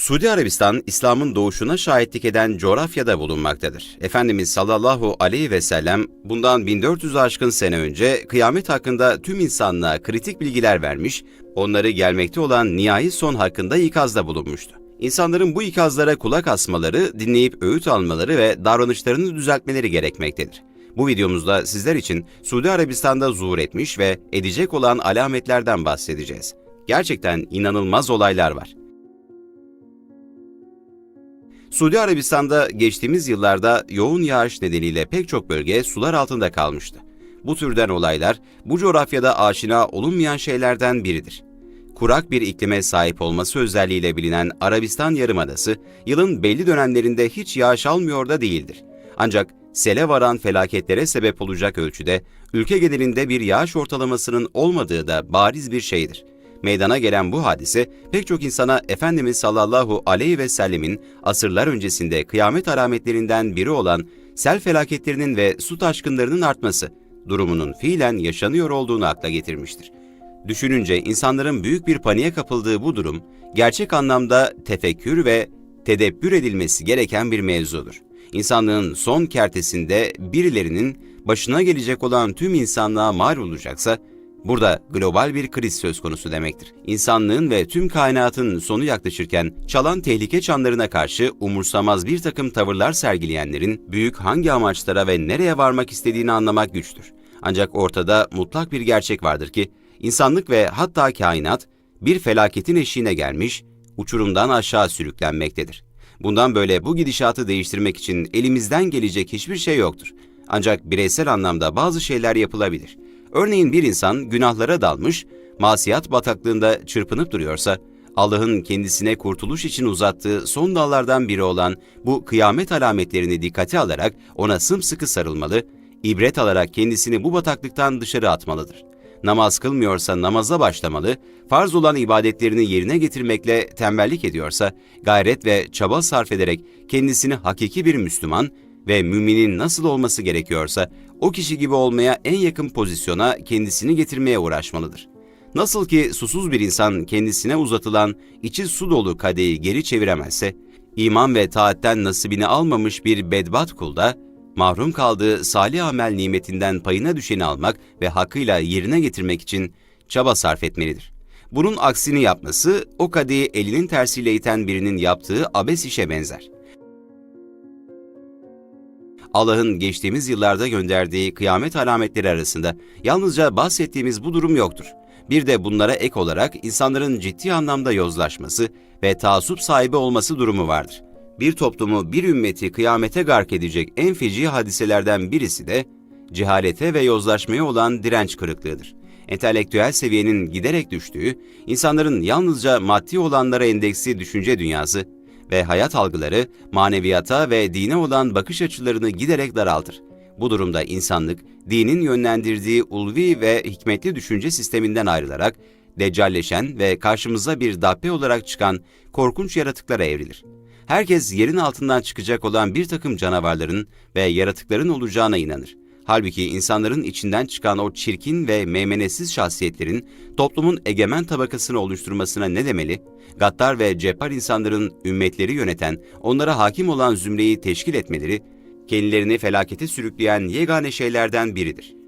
Suudi Arabistan, İslam'ın doğuşuna şahitlik eden coğrafyada bulunmaktadır. Efendimiz sallallahu aleyhi ve sellem bundan 1400 aşkın sene önce kıyamet hakkında tüm insanlığa kritik bilgiler vermiş, onları gelmekte olan nihai son hakkında ikazda bulunmuştu. İnsanların bu ikazlara kulak asmaları, dinleyip öğüt almaları ve davranışlarını düzeltmeleri gerekmektedir. Bu videomuzda sizler için Suudi Arabistan'da zuhur etmiş ve edecek olan alametlerden bahsedeceğiz. Gerçekten inanılmaz olaylar var. Suudi Arabistan'da geçtiğimiz yıllarda yoğun yağış nedeniyle pek çok bölge sular altında kalmıştı. Bu türden olaylar bu coğrafyada aşina olunmayan şeylerden biridir. Kurak bir iklime sahip olması özelliğiyle bilinen Arabistan Yarımadası, yılın belli dönemlerinde hiç yağış almıyor da değildir. Ancak sele varan felaketlere sebep olacak ölçüde ülke genelinde bir yağış ortalamasının olmadığı da bariz bir şeydir. Meydana gelen bu hadise pek çok insana Efendimiz sallallahu aleyhi ve sellemin asırlar öncesinde kıyamet alametlerinden biri olan sel felaketlerinin ve su taşkınlarının artması durumunun fiilen yaşanıyor olduğunu akla getirmiştir. Düşününce insanların büyük bir paniğe kapıldığı bu durum gerçek anlamda tefekkür ve tedebbür edilmesi gereken bir mevzudur. İnsanlığın son kertesinde birilerinin başına gelecek olan tüm insanlığa mal olacaksa Burada global bir kriz söz konusu demektir. İnsanlığın ve tüm kainatın sonu yaklaşırken çalan tehlike çanlarına karşı umursamaz bir takım tavırlar sergileyenlerin büyük hangi amaçlara ve nereye varmak istediğini anlamak güçtür. Ancak ortada mutlak bir gerçek vardır ki insanlık ve hatta kainat bir felaketin eşiğine gelmiş, uçurumdan aşağı sürüklenmektedir. Bundan böyle bu gidişatı değiştirmek için elimizden gelecek hiçbir şey yoktur. Ancak bireysel anlamda bazı şeyler yapılabilir. Örneğin bir insan günahlara dalmış, masiyat bataklığında çırpınıp duruyorsa, Allah'ın kendisine kurtuluş için uzattığı son dallardan biri olan bu kıyamet alametlerini dikkate alarak ona sımsıkı sarılmalı, ibret alarak kendisini bu bataklıktan dışarı atmalıdır. Namaz kılmıyorsa namaza başlamalı, farz olan ibadetlerini yerine getirmekle tembellik ediyorsa, gayret ve çaba sarf ederek kendisini hakiki bir Müslüman ve müminin nasıl olması gerekiyorsa o kişi gibi olmaya en yakın pozisyona kendisini getirmeye uğraşmalıdır. Nasıl ki susuz bir insan kendisine uzatılan içi su dolu kadehi geri çeviremezse, iman ve taatten nasibini almamış bir bedbat kulda, mahrum kaldığı salih amel nimetinden payına düşeni almak ve hakkıyla yerine getirmek için çaba sarf etmelidir. Bunun aksini yapması, o kadehi elinin tersiyle iten birinin yaptığı abes işe benzer.'' Allah'ın geçtiğimiz yıllarda gönderdiği kıyamet alametleri arasında yalnızca bahsettiğimiz bu durum yoktur. Bir de bunlara ek olarak insanların ciddi anlamda yozlaşması ve taassup sahibi olması durumu vardır. Bir toplumu, bir ümmeti kıyamete gark edecek en feci hadiselerden birisi de cehalete ve yozlaşmaya olan direnç kırıklığıdır. Entelektüel seviyenin giderek düştüğü, insanların yalnızca maddi olanlara endeksi düşünce dünyası ve hayat algıları maneviyata ve dine olan bakış açılarını giderek daraltır. Bu durumda insanlık, dinin yönlendirdiği ulvi ve hikmetli düşünce sisteminden ayrılarak, deccalleşen ve karşımıza bir dabbe olarak çıkan korkunç yaratıklara evrilir. Herkes yerin altından çıkacak olan bir takım canavarların ve yaratıkların olacağına inanır. Halbuki insanların içinden çıkan o çirkin ve meymenetsiz şahsiyetlerin toplumun egemen tabakasını oluşturmasına ne demeli? Gaddar ve cephar insanların ümmetleri yöneten, onlara hakim olan zümreyi teşkil etmeleri, kendilerini felakete sürükleyen yegane şeylerden biridir.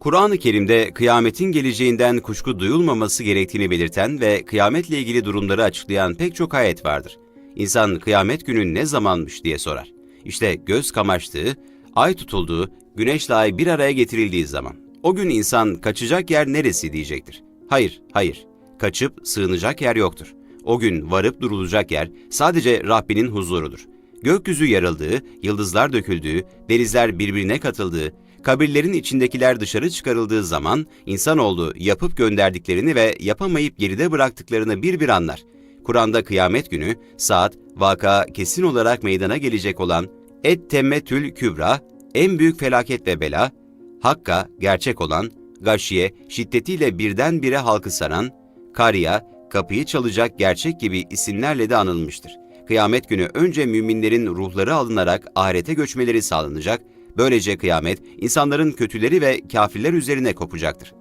Kur'an-ı Kerim'de kıyametin geleceğinden kuşku duyulmaması gerektiğini belirten ve kıyametle ilgili durumları açıklayan pek çok ayet vardır. İnsan kıyamet günü ne zamanmış diye sorar. İşte göz kamaştığı, ay tutulduğu, güneşle ay bir araya getirildiği zaman. O gün insan kaçacak yer neresi diyecektir. Hayır, hayır. Kaçıp sığınacak yer yoktur. O gün varıp durulacak yer sadece Rabbinin huzurudur. Gökyüzü yarıldığı, yıldızlar döküldüğü, denizler birbirine katıldığı, kabirlerin içindekiler dışarı çıkarıldığı zaman insanoğlu yapıp gönderdiklerini ve yapamayıp geride bıraktıklarını bir bir anlar. Kur'an'da kıyamet günü, saat, vaka kesin olarak meydana gelecek olan Et temmetül kübra, en büyük felaket ve bela, Hakka, gerçek olan, Gaşiye, şiddetiyle birdenbire halkı saran, Kariya, kapıyı çalacak gerçek gibi isimlerle de anılmıştır. Kıyamet günü önce müminlerin ruhları alınarak ahirete göçmeleri sağlanacak, böylece kıyamet insanların kötüleri ve kafirler üzerine kopacaktır.